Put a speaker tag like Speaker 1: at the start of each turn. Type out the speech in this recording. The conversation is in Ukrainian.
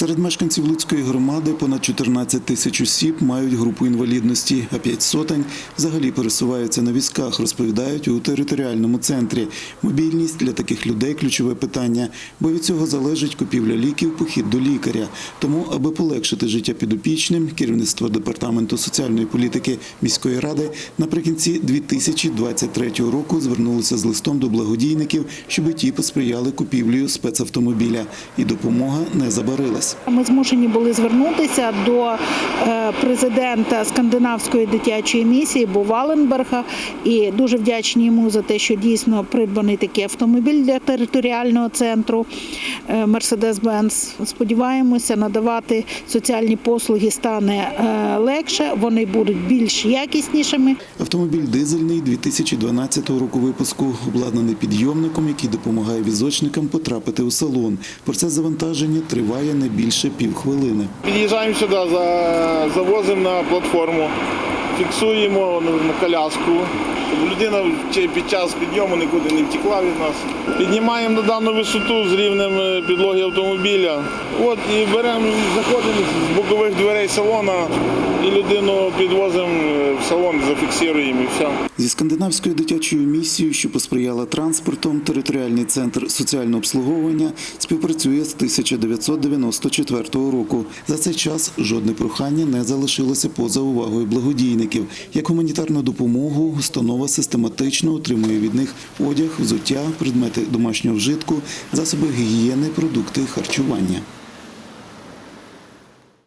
Speaker 1: Серед мешканців Луцької громади понад 14 тисяч осіб мають групу інвалідності, а п'ять сотень взагалі пересуваються на візках, розповідають у територіальному центрі. Мобільність для таких людей ключове питання, бо від цього залежить купівля ліків, похід до лікаря. Тому, аби полегшити життя підопічним, керівництво департаменту соціальної політики міської ради наприкінці 2023 року звернулося з листом до благодійників, щоб ті посприяли купівлею спецавтомобіля, і допомога не забарилась.
Speaker 2: Ми змушені були звернутися до е, президента скандинавської дитячої місії Бо Валенберга і дуже вдячні йому за те, що дійсно придбаний такий автомобіль для територіального центру е, Mercedes-Benz. Сподіваємося, надавати соціальні послуги стане е, легше, вони будуть більш якіснішими.
Speaker 1: Автомобіль дизельний 2012 року випуску, обладнаний підйомником, який допомагає візочникам потрапити у салон. Процес завантаження триває не більше півхвилини.
Speaker 3: Під'їжджаємо сюди, завозимо на платформу, фіксуємо на коляску, щоб людина під час підйому нікуди не втекла від нас. Піднімаємо на дану висоту з рівнем е, підлоги автомобіля. От і беремо, заходимо з бокових дверей салона і людину підвозимо е, в салон, зафіксуємо і все.
Speaker 1: Зі скандинавською дитячою місією, що посприяла транспортом, територіальний центр соціального обслуговування співпрацює з 1994 року. За цей час жодне прохання не залишилося поза увагою благодійників. Як гуманітарну допомогу установа систематично отримує від них одяг, взуття, предмети домашнього вжитку, засоби гігієни, продукти харчування.